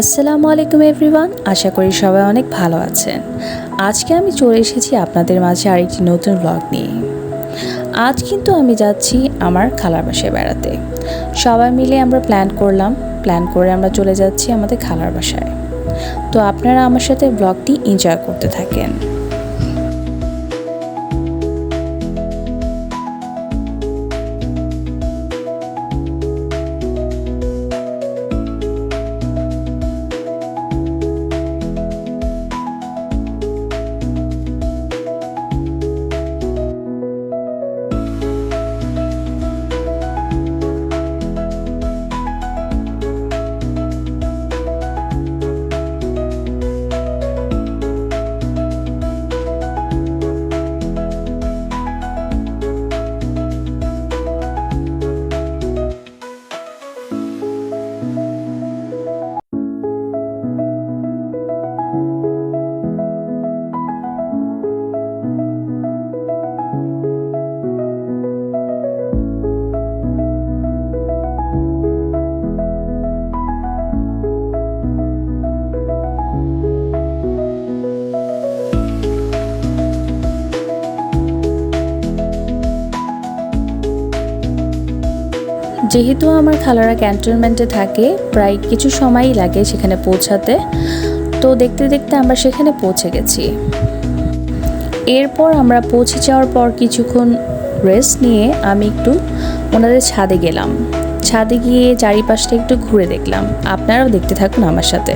আসসালামু আলাইকুম এভরিওয়ান, আশা করি সবাই অনেক ভালো আছেন। আজকে আমি চলে এসেছি আপনাদের মাঝে আরেকটি নতুন ব্লগ নিয়ে। আজ কিন্তু আমি যাচ্ছি আমার খালার বাসায় বেড়াতে। সবাই মিলে আমরা প্ল্যান করলাম প্ল্যান করে আমরা চলে যাচ্ছি আমাদের খালার বাসায়। তো আপনারা আমার সাথে ব্লগটি এনজয় করতে থাকেন। যেহেতু আমার খালারা ক্যান্টনমেন্টে থাকে, প্রায় কিছু সময়ই লাগে সেখানে পৌঁছাতে। তো দেখতে দেখতে আমরা সেখানে পৌঁছে গেছি। এরপর আমরা পৌঁছে যাওয়ার পর কিছুক্ষণ রেস্ট নিয়ে আমি একটু ওনাদের ছাদে গেলাম। ছাদে গিয়ে চারিপাশটা একটু ঘুরে দেখলাম। আপনারাও দেখতে থাকুন আমার সাথে।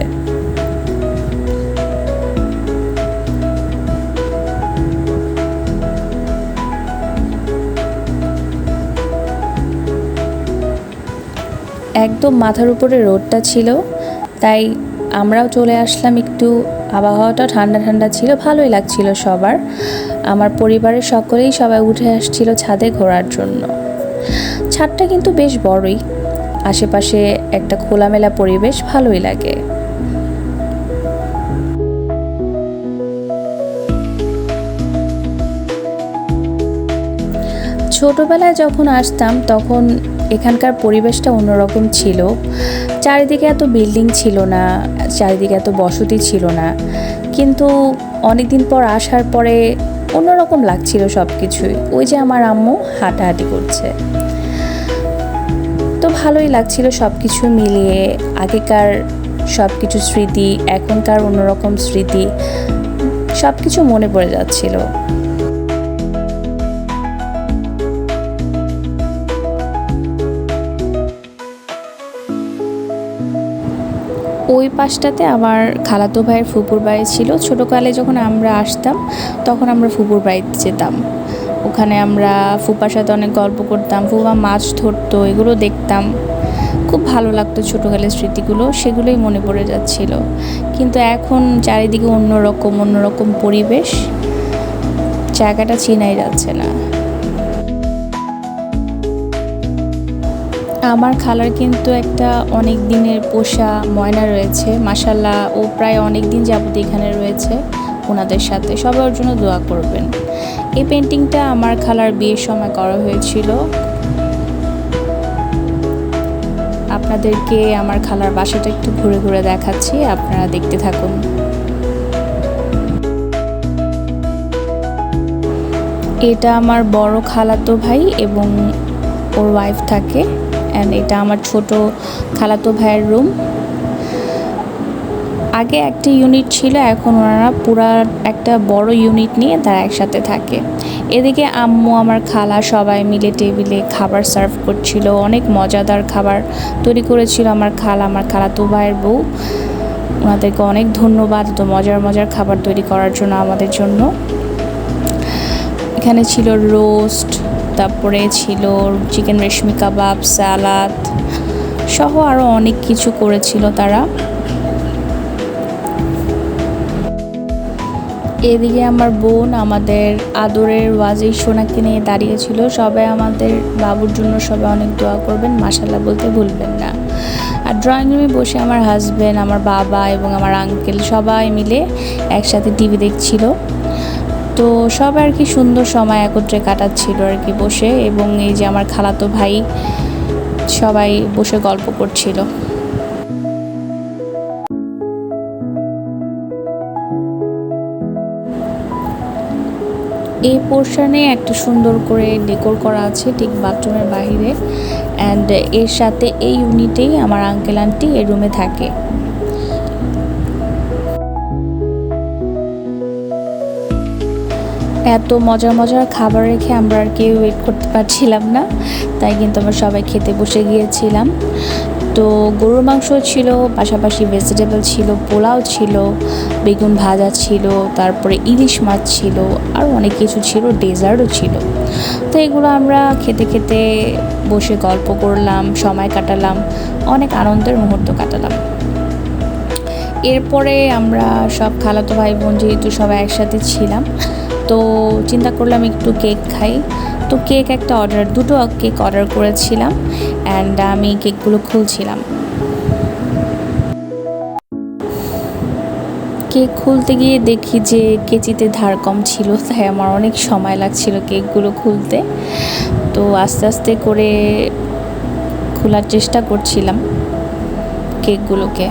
একদম মাথার উপরে রোদটা ছিল, তাই আমরাও চলে আসলাম একটু। আবহাওয়াটা ঠান্ডা ঠান্ডা ছিল, ভালোই লাগছিল সবার। আমার পরিবারের সকলেই সবাই উঠে আসছিল ছাদে ঘোরার জন্য। ছাদটা কিন্তু বেশ বড়ই, আশেপাশে একটা খোলামেলা পরিবেশ ভালোই লাগে। ছোটবেলায় যখন আসতাম, তখন এখানকার পরিবেশটা অন্যরকম ছিল। চারিদিকে এত বিল্ডিং ছিল না, চারিদিকে এত বসতি ছিল না। কিন্তু অনেক দিন পর আসার পরে অন্যরকম লাগছিল সব কিছুই ওই যে আমার আম্মু হাঁটাহাঁটি করছে। তো ভালোই লাগছিল সব কিছু মিলিয়ে। আগেকার সব কিছু স্মৃতি, এখনকার অন্যরকম স্মৃতি সব কিছু মনে পড়ে যাচ্ছিল। ওই পাশটাতে আমার খালাতো ভাইয়ের ফুপুর বাড়ি ছিল। ছোটোকালে যখন আমরা আসতাম, তখন আমরা ফুপুর বাড়িতে যেতাম। ওখানে আমরা ফুপার সাথে অনেক গল্প করতাম, ফুপা মাছ ধরতো, এগুলো দেখতাম। খুব ভালো লাগতো ছোটোকালের স্মৃতিগুলো, সেগুলোই মনে পড়ে যাচ্ছিল। কিন্তু এখন চারিদিকে অন্যরকম অন্যরকম পরিবেশ, জায়গাটা চেনাই যাচ্ছে না। আমার খালার কিন্তু একটা অনেক দিনের পোষা ময়না রয়েছে। মাসাল্লাহ ও প্রায় অনেক দিন যাবত এখানে রয়েছে ওনাদের সাথে। সবাই ওর জন্য দোয়া করবেন। এই পেন্টিংটা আমার খালার বিয়ের সময় করা হয়েছিল। আপনাদেরকে আমার খালার বাসাটা একটু ঘুরে ঘুরে দেখাচ্ছি, আপনারা দেখতে থাকুন। এটা আমার বড় খালাতো ভাই এবং ওর ওয়াইফ থাকে। অ্যান্ড এটা আমার ছোট খালাতো ভাইয়ের রুম আগে একটা ইউনিট ছিল, এখন ওনারা পুরা একটা বড় ইউনিট নিয়ে তারা একসাথে থাকে। এদিকে আম্মু, আমার খালা সবাই মিলে টেবিলে খাবার সার্ভ করছিল, অনেক মজাদার খাবার তৈরি করেছিল আমার খালা, আমার খালাতো ভাইয়ের বউ। ওনাদেরকে অনেক ধন্যবাদ তো মজার মজার খাবার তৈরি করার জন্য আমাদের জন্য। এখানে ছিল রোস্ট তারপরে ছিল চিকেন রেশমি কাবাব স্যালাড সহ আরও অনেক কিছু করেছিল তারা। এদিকে আমার বোন আমাদের আদরের ওয়াজি সোনাকে নিয়ে দাঁড়িয়েছিল। সবাই আমাদের বাবুর জন্য সবাই অনেক দোয়া করবেন মাসাল্লাহ বলতে ভুলবেন না। আর ড্রয়িং রুমে বসে আমার হাজব্যান্ড আমার বাবা এবং আমার আঙ্কেল সবাই মিলে একসাথে টিভি দেখছিল। তো সব আর কি সুন্দর সময় একত্রে কাটাচ্ছিল আর কি বসে এবং এই যে আমার খালাতো ভাই সবাই বসে গল্প করছিল। এই পোর্শনে একটা সুন্দর করে ডেকোর করা আছে ঠিক বাথরুমের বাহিরে। অ্যান্ড এর সাথে এই ইউনিটেই আমার আঙ্কেল আন্টি এই রুমে থাকে। এত মজার মজার খাবার রেখে আমরা আর কেউ ওয়েট করতে পারছিলাম না। তাই কিন্তু আমরা সবাই খেতে বসে গিয়েছিলাম। তো গরুর মাংস ছিল, পাশাপাশি ভেজিটেবল ছিল, পোলাও ছিল, বেগুন ভাজা ছিল, তারপরে ইলিশ মাছ ছিল, আর অনেক কিছু ছিল ডেজার্টও ছিল। তো এগুলো আমরা খেতে খেতে বসে গল্প করলাম, সময় কাটালাম, অনেক আনন্দের মুহূর্ত কাটালাম। এরপরে আমরা সব খালাতো ভাই বোন যেহেতু সবাই একসাথে ছিলাম তো চিন্তা করলাম একটু কেক খাই। তো কেক একটা অর্ডার দুটো কেক অর্ডার করেছিলাম অ্যান্ড আমি কেকগুলো খুলছিলাম। কেক খুলতে গিয়ে দেখি যে কেচিতে ধার কম ছিল, তাই আমার অনেক সময় লাগছিল কেকগুলো খুলতে। তো আস্তে আস্তে করে খোলার চেষ্টা করছিলাম কেকগুলোকে।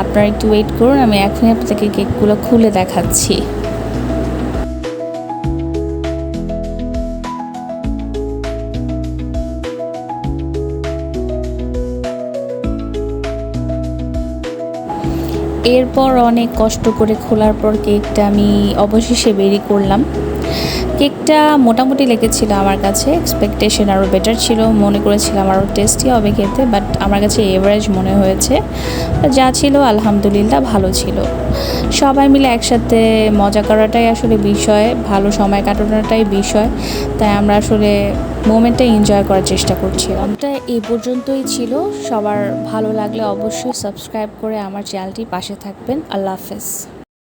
আপনারা একটু ওয়েট করুন, আমি এখনই আপনাকে কেকগুলো খুলে দেখাচ্ছি। এরপর অনেক কষ্ট করে খোলার পর কেকটা আমি অবশেষে বেরি করলাম। কেকটা মোটামুটি লেগেছিল আমার কাছে। এক্সপেকটেশন আরও বেটার ছিল। মনে করেছিলাম আরও টেস্টি হবে খেতে বাট আমার কাছে এভারেজ মনে হয়েছে। যা ছিল আলহামদুলিল্লাহ ভালো ছিল। সবাই মিলে একসাথে মজা করাটাই আসলে বিষয়, ভালো সময় কাটানোটাই বিষয়। তাই আমরা আসলে মোমেন্টটা এনজয় করার চেষ্টা করছিলাম এটা এই পর্যন্তই ছিল। সবার ভালো লাগলে অবশ্যই সাবস্ক্রাইব করে আমার চ্যানেলটি পাশে থাকবেন। আল্লাহ হাফেজ।